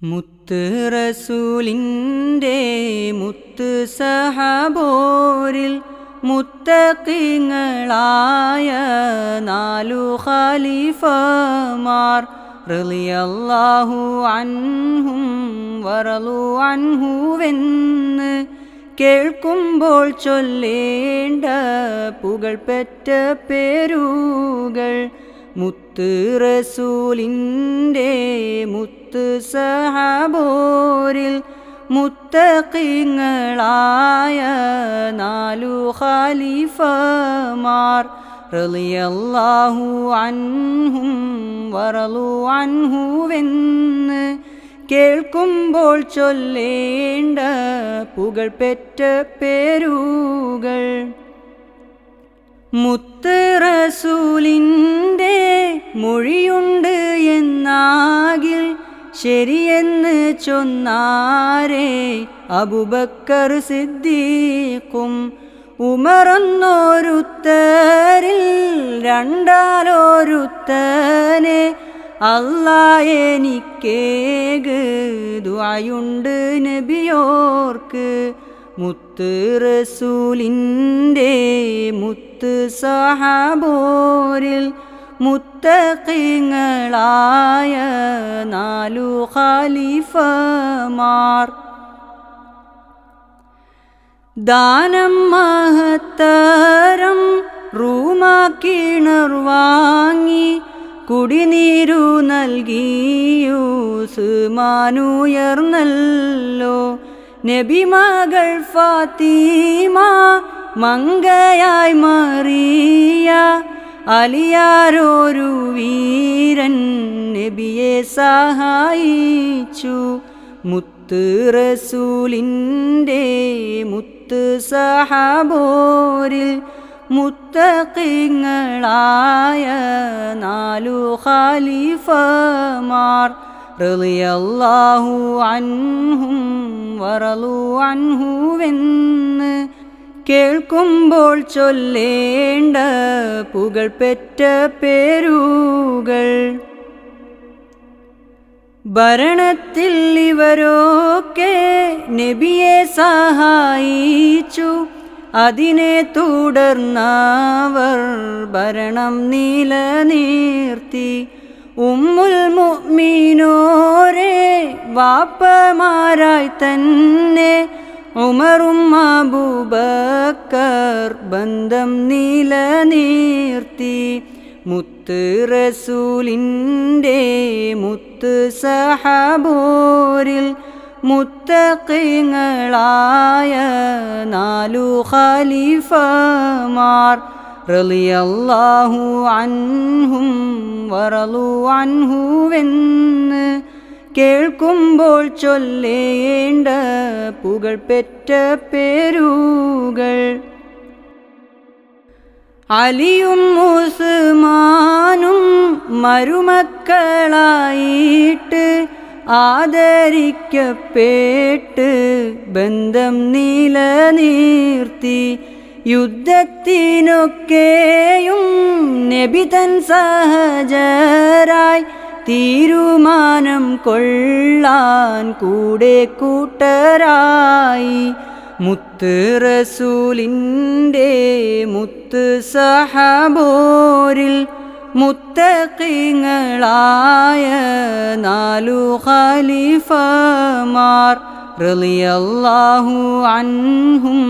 മുത്ത് റസൂലിന്റെ മുത്ത് സഹബോരിൽ മുത്തക്കിങ്ങളായ നാലു ഖലീഫമാർ റളിയല്ലാഹു അൻഹും വറലു അൻഹുവെന്ന് കേൾക്കുമ്പോൾ ചൊല്ലേണ്ട പുകൾപെറ്റ പേരുകൾ മുത്ത് റസൂലിന്റെ മുത്ത് സഹബോരിൽ മുത്തക്കിങ്ങളായ നാലു ഖലീഫമാർ റളിയല്ലാഹു അൻഹും വറലു അൻഹുവെന്ന് കേൾക്കുമ്പോൾ ചൊല്ലേണ്ട പുകൾപെറ്റ പേരുകൾ. മുത്ത് റസൂലിന്റെ മൊഴിയുണ്ട് എന്നാകിൽ ശരിയെന്ന് ചൊന്നാരേ. അബുബക്കർ സിദ്ദീഖും ഉമറന്നോരുത്തരിൽ രണ്ടാലോരുത്തനെ അല്ലാ എനിക്കേക് ദുആയുണ്ട് നബിയോർക്ക്. മുത്ത് റസൂലിന്റെ മുത്ത് സഹബോരിൽ മുത്തക്കിങ്ങളായ നാലു ഖലീഫമാർ. ദാനം മഹത്തരം റൂമാക്കിണർ വാങ്ങി കുടിനീരു നൽകിയൂസുമാനുയർന്നല്ലോ നബിമകൾ ഫാത്തിമ മങ്കയായി മാറിയ അലിയാരോരു വീരൻ നബിയെ സഹായിച്ചു. മുത്ത് റസൂലിന്റെ മുത്ത് സഹബോരിൽ മുത്തക്കിങ്ങളായ നാലു ഖാലിഫമാർ റളിയല്ലാഹു അൻഹും വറലു അൻഹുവെന്ന് കേൾക്കുമ്പോൾ ചൊല്ലേണ്ട പുകൾപെറ്റ പേരുകൾ. ഭരണത്തിൽ ഇവരൊക്കെ നബിയെ സഹായിച്ചു. അതിനെ തുടർന്നവർ ഭരണം നിലനിർത്തി. ഉമ്മുൽ മുഅ്മിനോരെ വാപ്പമാരായി തന്നെ ഉമറും അബൂബക്കർ ബന്ധം നിലനിർത്തി. മുത്ത് റസൂലിന്റെ മുത്ത് സഹബോരിൽ മുത്തക്കിങ്ങളായ നാലു ഖലീഫമാർ റളിയല്ലാഹു അൻഹും വറലു അൻഹുവെന്ന് കേൾക്കുമ്പോൾ ചൊല്ലേണ്ട പുകൾപെറ്റ പേരുകൾ. അലിയും മൂസുമാനും മരുമക്കളായിട്ട് ആദരിക്കപ്പെട്ട് ബന്ധം നിലനിർത്തി യുദ്ധത്തിനൊക്കെയും നബിതൻ സഹജരായി തീരുമാനം കൊള്ളാൻ കൂടെ കൂട്ടരായി. മുത്ത് റസൂലിന്റെ മുത്ത് സഹബോരിൽ മുത്തക്കിങ്ങളായ നാലു ഖലീഫമാർ റളിയല്ലാഹു അൻഹും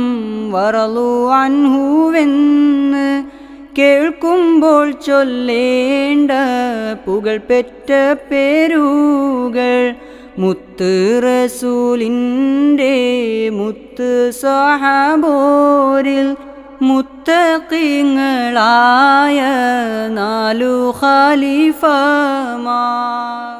വറലു അൻഹുവെന്ന് കേൾക്കുമ്പോൾ ചൊല്ലേണ്ട പുകൾപെറ്റ പേരുകൾ. മുത്ത് റസൂലിന്റെ മുത്ത് സഹബോരിൽ മുത്തക്കിങ്ങളായ നാലു ഖലീഫമാർ.